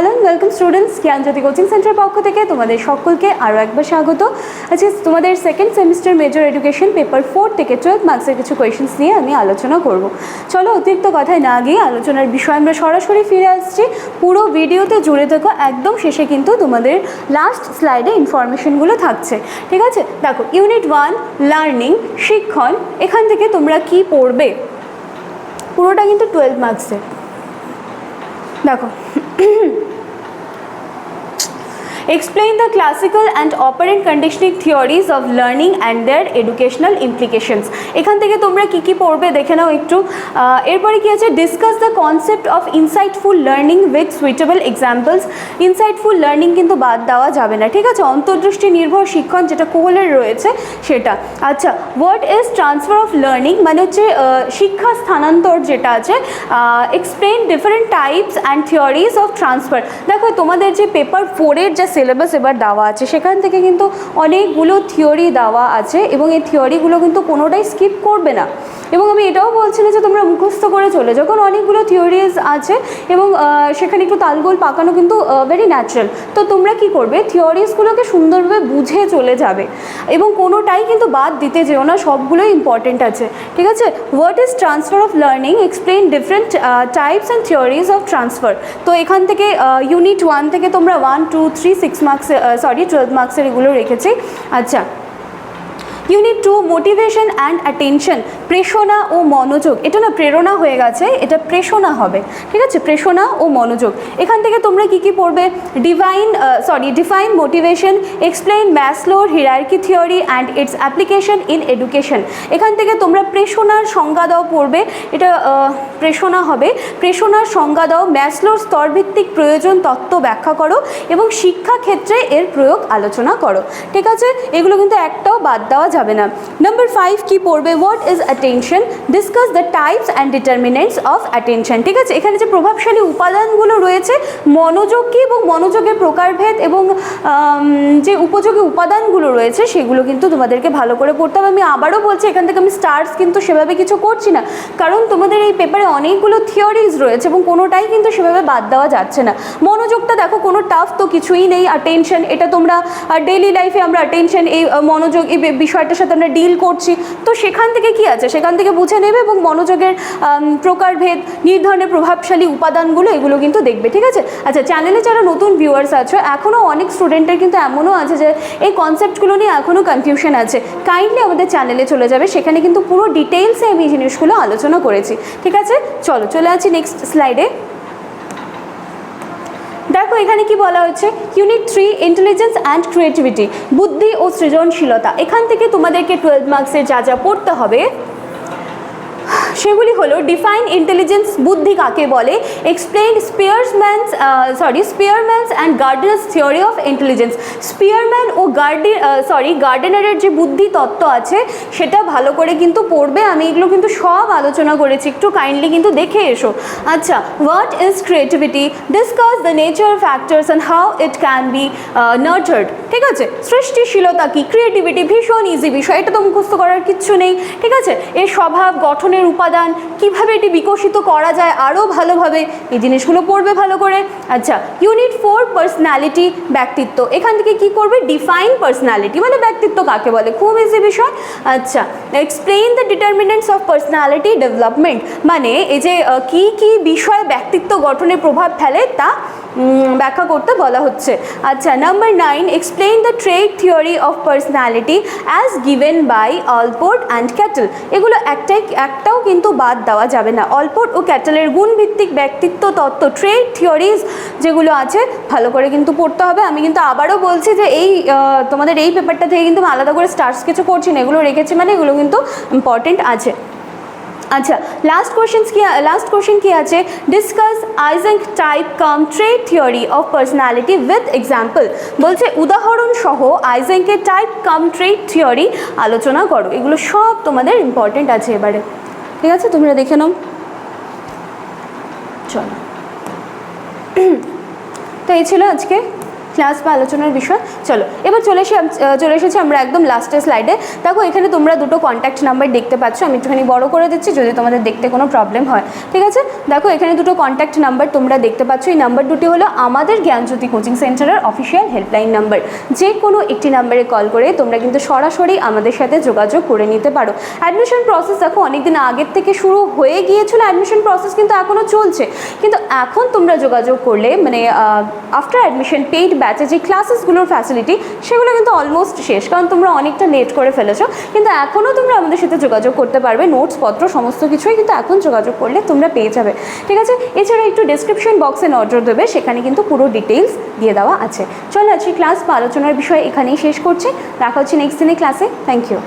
Hello welcome students Gyanjyoti coaching centre পক্ষ থেকে তোমাদের সকলকে আরও একবার স্বাগত। আচ্ছা তোমাদের second semester major education paper four থেকে টুয়েলভ মার্কসের কিছু কোয়েশনস নিয়ে আমি আলোচনা করব। চলো অতিরিক্ত কথায় না গিয়ে আলোচনার বিষয় আমরা সরাসরি ফিরে আসছি। পুরো ভিডিওতে জুড়ে থেকো, একদম শেষে কিন্তু তোমাদের লাস্ট স্লাইডে ইনফরমেশনগুলো থাকছে। ঠিক আছে? দেখো ইউনিট ওয়ান লার্নিং শিক্ষণ, এখান থেকে তোমরা কি পড়বে? পুরোটা কিন্তু টুয়েলভ মার্কসের দেখো 咳 咳 explain the classical and operant conditioning theories of learning and their educational implications. এখান থেকে তোমরা কি কি পড়বে দেখে নাও একটু। এরপরে কি আছে? Discuss the concept of insightful learning with suitable examples insightful learning কিন্তু বাদ দেওয়া যাবে না, ঠিক আছে? অন্তর্দৃষ্টি নির্ভর শিক্ষণ যেটা কোহলের রয়েছে, সেটা। আচ্ছা what is transfer of learning মানে হচ্ছে শিক্ষা স্থানান্তর যেটা আছে explain different types and theories of transfer দেখো, তোমাদের যে পেপার ফোরের যে সিলেবাস এবার দেওয়া আছে। সেখান থেকে কিন্তু অনেকগুলো থিওরি দেওয়া আছে এবং এই থিওরিগুলো কিন্তু কোনোটাই স্কিপ করবে না। এবং আমি এটাও বলছি না যে তোমরা মুখস্থ করে চলে যখন অনেকগুলো থিওরিজ আছে এবং সেখানে একটু তালগোল পাকানো কিন্তু ভেরি ন্যাচারাল তো তোমরা কি করবে? থিওরিজগুলোকে সুন্দরভাবে বুঝে চলে যাবে। এবং কোনোটাই কিন্তু বাদ দিতে যেও না, সবগুলোই ইম্পর্টেন্ট আছে। ঠিক আছে? What is transfer of learning explain different types and theories of transfer তো এখান থেকে ইউনিট ওয়ান থেকে তোমরা one two three six marks sorry twelve মার্কসের এগুলো রেখেছি। আচ্ছা। Unit two motivation and attention প্রেষণা ও মনোযোগ। এটা না প্রেরণা হয়ে গেছে, এটা প্রেষণা হবে। ঠিক আছে? প্রেষণা ও মনোযোগ। এখান থেকে তোমরা কি কি পড়বে? Divine sorry define motivation explain ম্যাসলোর hierarchy theory and its application in education এখান থেকে তোমরা প্রেষণার সংজ্ঞা দাও পড়বে। এটা প্রেষণা হবে। প্রেষণার সংজ্ঞা দাও ম্যাসলোর স্তরভিত্তিক প্রয়োজন তত্ত্ব ব্যাখ্যা করো এবং শিক্ষা ক্ষেত্রে এর প্রয়োগ আলোচনা করো। ঠিক আছে? এগুলো কিন্তু একটাও বাদ দেওয়া যাবে না। নাম্বার ফাইভ কি পড়বে? What is attention discuss the types and determinants of attention ঠিক আছে? এখানে যে প্রভাবশালী উপাদানগুলো রয়েছে, মনোযোগ কি এবং মনোযোগের প্রকারভেদ এবং যে উপযোগী উপাদানগুলো রয়েছে, সেগুলো কিন্তু তোমাদেরকে ভালো করে পড়তে হবে। আমি আবারও বলছি, এখান থেকে আমি স্টার্স কিন্তু সেভাবে কিছু করছি না। কারণ তোমাদের এই পেপারে অনেকগুলো থিওরিজ রয়েছে এবং কোনোটাই কিন্তু সেভাবে বাদ দেওয়া যাচ্ছে না। মনোযোগটা দেখো, কোনো টাফ তো কিছুই নেই। অ্যাটেনশন এটা তোমরা ডেইলি লাইফে আমরা অ্যাটেনশন এই মনোযোগ, এই বিষয়টার সাথে আমরা ডিল করছি। তো সেখান থেকে কি আছে? সেখান থেকে বুঝে নেবে এবং মনোযোগের প্রকারভেদ, নির্ধারণের প্রভাবশালী উপাদানগুলো এগুলো কিন্তু দেখবে, ঠিক আছে? আচ্ছা চ্যানেলে যারা নতুন ভিউয়ার্স আছো এখনও অনেক স্টুডেন্টের কিন্তু এমনও আছে যে এই কনসেপ্টগুলো নিয়ে এখনও কনফিউশন আছে। কাইন্ডলি আমাদের চ্যানেলে চলে যাবে, সেখানে কিন্তু পুরো ডিটেলসে আমি এই জিনিসগুলো আলোচনা করেছি, ঠিক আছে? চলো, চলে আছি নেক্সট স্লাইডে দেখো, এখানে কি বলা হচ্ছে unit three intelligence and creativity বুদ্ধি ও সৃজনশীলতা। এখান থেকে তোমাদেরকে টুয়েলভ মার্কসের যা যা পড়তে হবে সেগুলি হলো ডিফাইন ইন্টেলিজেন্স বুদ্ধি কাকে বলে explain Spearman's sorry Spearman's and Gardner's theory of intelligence Spearman ও গার্ডি সরি গার্ডেনারের যে বুদ্ধি তত্ত্ব আছে, সেটা ভালো করে কিন্তু পড়বে। আমি এগুলো কিন্তু সব আলোচনা করেছি। একটু কাইন্ডলি কিন্তু দেখে এসো। আচ্ছা what is creativity discuss the nature factors and how it can be nurtured ঠিক আছে? সৃষ্টিশীলতা কি? ক্রিয়েটিভিটি ভীষণ ইজি বিষয়। এটা তো মুখস্থ করার কিচ্ছু নেই, ঠিক আছে? এর স্বভাব, গঠনের উপাদান, কীভাবে এটি বিকশিত করা যায় আরও ভালোভাবে এই জিনিসগুলো পড়বে ভালো করে। আচ্ছা ইউনিট ফোর পার্সোনালিটি ব্যক্তিত্ব। এখান থেকে কি করবে? ডিফাইন পার্সোনালিটি মানে ব্যক্তিত্ব কাকে বলে? খুব ইজি বিষয়। আচ্ছা explain the determinants of personality development মানে এই যে কি কি বিষয় ব্যক্তিত্ব গঠনে প্রভাব ফেলে তা ব্যাখ্যা করতে বলা হচ্ছে। আচ্ছা number nine explain the trait theory of personality as given by Allport and Cattell এগুলো একটাই, একটাও কিন্তু বাদ দেওয়া যাবে না। অলপোর্ট ও ক্যাটেলের গুণভিত্তিক ব্যক্তিত্ব তত্ত্ব ট্রেড থিওরিজ যেগুলো আছে, ভালো করে কিন্তু পড়তে হবে। আমি কিন্তু আবারও বলছি যে এই তোমাদের এই পেপারটা থেকে কিন্তু আমি আলাদা করে স্টার্স কিছু করছি না। এগুলো রেখেছি মানে এগুলো কিন্তু ইম্পর্টেন্ট আছে। আচ্ছা লাস্ট কোশ্চেন কি লাস্ট কোশ্চেন কি আছে? Discuss Eysenck type cum trait theory of personality with example বলছে, উদাহরণ সহ আইজেঙ্কের টাইপ কাম ট্রেড থিওরি আলোচনা করো। এগুলো সব তোমাদের ইম্পর্টেন্ট আছে এবারে। ঠিক আছে? তোমরা দেখে নাও। চলো। তো এই ছিল আজকে ক্লাস বা আলোচনার বিষয়। চলো, এবার চলে এসে চলে এসেছি আমরা একদম লাস্টের স্লাইডে দেখো, এখানে তোমরা দুটো কন্ট্যাক্ট নাম্বার দেখতে পাচ্ছ। আমি একটুখানি বড় করে দিচ্ছি, যদি তোমাদের দেখতে কোনো প্রবলেম হয়। ঠিক আছে? দেখো, এখানে দুটো কন্ট্যাক্ট নাম্বার তোমরা দেখতে পাচ্ছ। এই নাম্বার দুটি হলো আমাদের জ্ঞানজ্যোতি কোচিং সেন্টারের অফিসিয়াল হেল্পলাইন নাম্বার যে কোনো একটি নাম্বারে কল করে তোমরা কিন্তু সরাসরি আমাদের সাথে যোগাযোগ করে নিতে পারো। অ্যাডমিশন প্রসেস দেখো, অনেকদিন আগের থেকে শুরু হয়ে গিয়েছিল। অ্যাডমিশন প্রসেস কিন্তু এখনও চলছে। কিন্তু এখন তোমরা যোগাযোগ করলে মানে আফটার অ্যাডমিশন পেইড ব্যাচে যে ক্লাসেসগুলোর ফ্যাসিলিটি সেগুলো কিন্তু অলমোস্ট শেষ, কারণ তোমরা অনেকটা নেট করে ফেলেছো। কিন্তু এখনও তোমরা আমাদের সাথে যোগাযোগ করতে পারবে নোটসপত্র সমস্ত কিছুই কিন্তু এখন যোগাযোগ করলে তোমরা পেয়ে যাবে। ঠিক আছে? এছাড়া একটু ডিসক্রিপশন বক্সে নজর দেবে, সেখানে কিন্তু পুরো ডিটেলস দিয়ে দেওয়া আছে। চলো আছি ক্লাস বা আলোচনার বিষয় এখানেই শেষ করছি। দেখা হচ্ছে নেক্সট দিনে ক্লাসে থ্যাংক ইউ